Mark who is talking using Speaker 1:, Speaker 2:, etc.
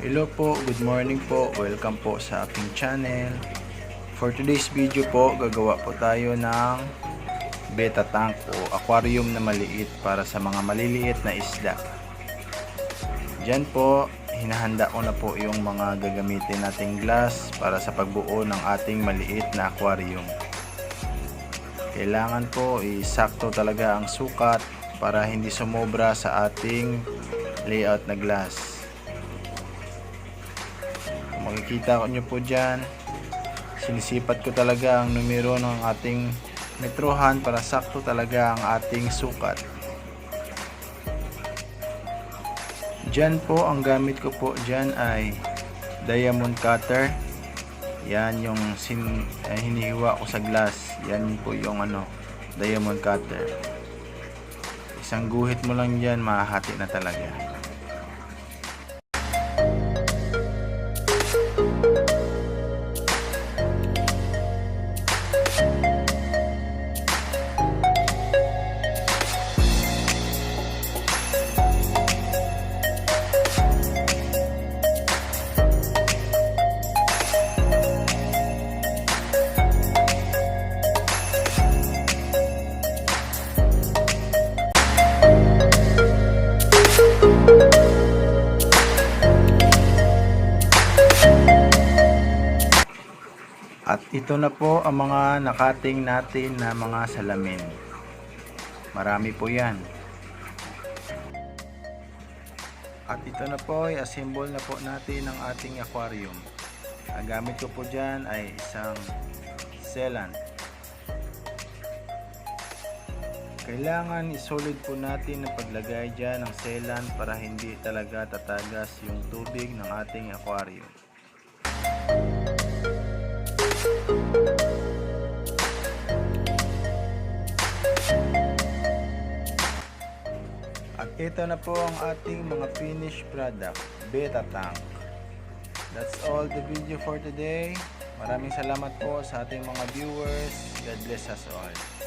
Speaker 1: Hello po, good morning po. Welcome po sa aking channel. For today's video po, gagawa po tayo ng beta tank o aquarium na maliit para sa mga maliliit na isda. Diyan po, hinahanda ko na po yung mga gagamitin nating glass para sa pagbuo ng ating maliit na aquarium. Kailangan po isakto talaga ang sukat para hindi sumobra sa ating layout na glass. Makikita nyo po dyan, sinisipat ko talaga ang numero ng ating metrohan para sakto talaga ang ating sukat. Dyan po, ang gamit ko po dyan ay diamond cutter. Yan yung sin, eh, hinihiwa ko sa glass. Yan po yung ano, diamond cutter. Isang guhit mo lang dyan, mahahati na talaga. At ito na po ang mga nakating natin na mga salamin. Marami po yan. At ito na po ay assemble na po natin ang ating aquarium. Ang gamit ko po dyan ay isang sealant. Kailangan isolid po natin ang paglagay dyan ng sealant para hindi talaga tatagas yung tubig ng ating aquarium. At ito na po ang ating mga finished product, Beta Tank. That's all the video for today. Maraming salamat po sa ating mga viewers. God bless us all.